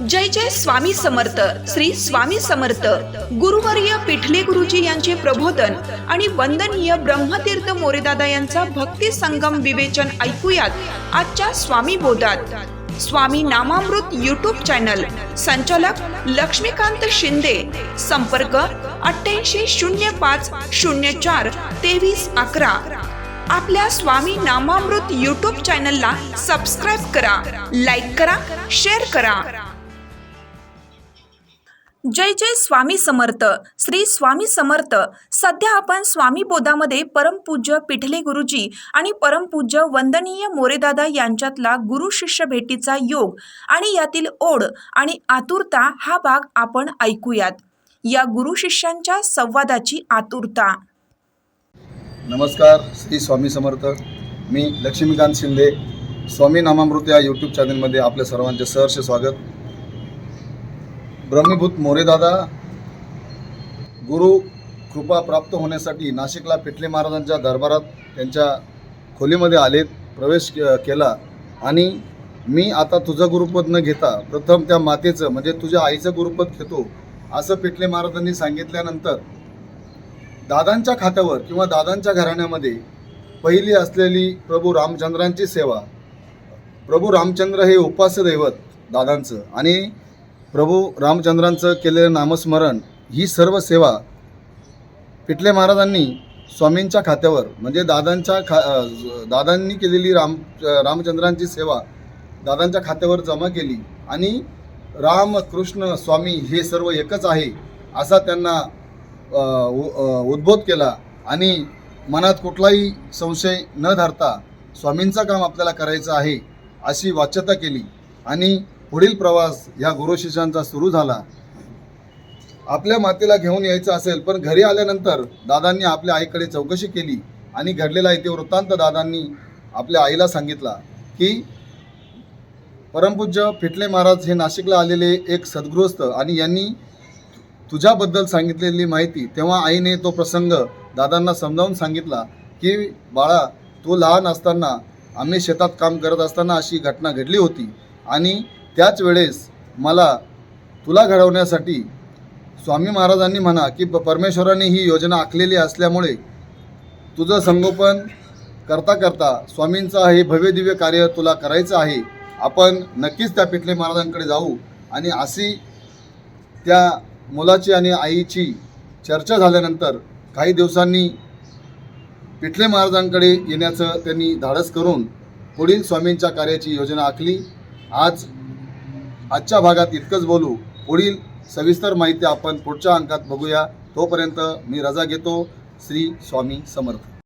जय जय स्वामी समर्थ. श्री स्वामी समर्थ. गुरुवर्य पिठले गुरुजी यांचे प्रबोधन आणि वंदनीय ब्रह्मतीर्थ मोरेदादा यांचा भक्ती संगम विवेचन ऐकूयात आजच्या स्वामी बोधात. स्वामी नामामृत युट्यूब चॅनल संचालक लक्ष्मीकांत शिंदे. संपर्क अठ्ठ्याऐंशी शून्य पाच शून्य चार तेवीस अकरा. आपल्या स्वामी नामामृत युट्यूब चॅनलला सबस्क्राईब करा लाईक करा शेअर करा. जय जय स्वामी समर्थ. श्री स्वामी समर्थ. सध्या आपण स्वामी बोधामध्ये परमपूज्य पिठले गुरुजी आणि परमपूज्य वंदनीय मोरेदादा यांच्यातला गुरु शिष्य भेटीचा योग आणि यातील ओढ आणि आतुरता हा भाग आपण ऐकूयात. या गुरु शिष्यांच्या संवादाची आतुरता. नमस्कार श्री स्वामी समर्थ. मी लक्ष्मीकांत शिंदे. स्वामी नामामृत या यूट्यूब चॅनलमध्ये आपल्या सर्वांचे सहर्ष स्वागत. ब्रह्मीभूत मोरेदादा गुरु कृपा प्राप्त होण्यासाठी नाशिकला पिठले महाराजांच्या दरबारात त्यांच्या खोलीमध्ये आलेत प्रवेश केला. आणि मी आता तुझं गुरुपद न घेता प्रथम त्या मातेचं म्हणजे तुझ्या आईचं गुरुपद घेतो असं पिठले महाराजांनी सांगितल्यानंतर दादांच्या खात्यावर किंवा दादांच्या घराण्यामध्ये पहिली असलेली प्रभू रामचंद्रांची सेवा प्रभू रामचंद्र हे उपास्य दैवत दादांचं. आणि प्रभू रामचंद्रांचं केलेलं नामस्मरण ही सर्व सेवा पिठले महाराजांनी स्वामींच्या खात्यावर म्हणजे दादांच्या खा दादांनी केलेली राम रामचंद्रांची सेवा दादांच्या खात्यावर जमा केली आणि राम कृष्ण स्वामी हे सर्व एकच आहे असा त्यांना उ- उद्बोध केला आणि मनात कुठलाही संशय न धरता स्वामींचं काम आपल्याला करायचं आहे अशी वाच्यता केली आणि पुढील प्रवास ह्या गुरु शिष्यांचा सुरू झाला. आपल्या मातेला घेऊन यायचं असेल पण घरी आल्यानंतर दादांनी आपल्या आईकडे चौकशी केली आणि घडलेला इथे वृत्तांत दादांनी आपल्या आईला सांगितला की परमपूज्य फिटले महाराज हे नाशिकला आलेले एक सद्गृहस्थ आणि यांनी तुझ्याबद्दल सांगितलेली माहिती तेव्हा आईने तो प्रसंग दादांना समजावून सांगितला की बाळा तू लहान असताना आम्ही शेतात काम करत असताना अशी घटना घडली होती आणि त्याच वेळेस मला तुला घडवण्यासाठी स्वामी महाराजांनी म्हणा की परमेश्वराने ही योजना आखलेली असल्यामुळे तुझं संगोपन करता करता स्वामींचं हे भव्यदिव्य कार्य तुला करायचं आहे. आपण नक्कीच त्या पिठले महाराजांकडे जाऊ आणि अशी त्या मुलाची आणि आईची चर्चा झाल्यानंतर काही दिवसांनी पिठले महाराजांकडे येण्याचं त्यांनी धाडस करून पुढील स्वामींच्या कार्याची योजना आखली. आज आजच्या भागात इतकंच बोलू. पुढील सविस्तर माहिती आपण पुढच्या अंकात बघूया. तोपर्यंत मी रजा घेतो. श्री स्वामी समर्थ.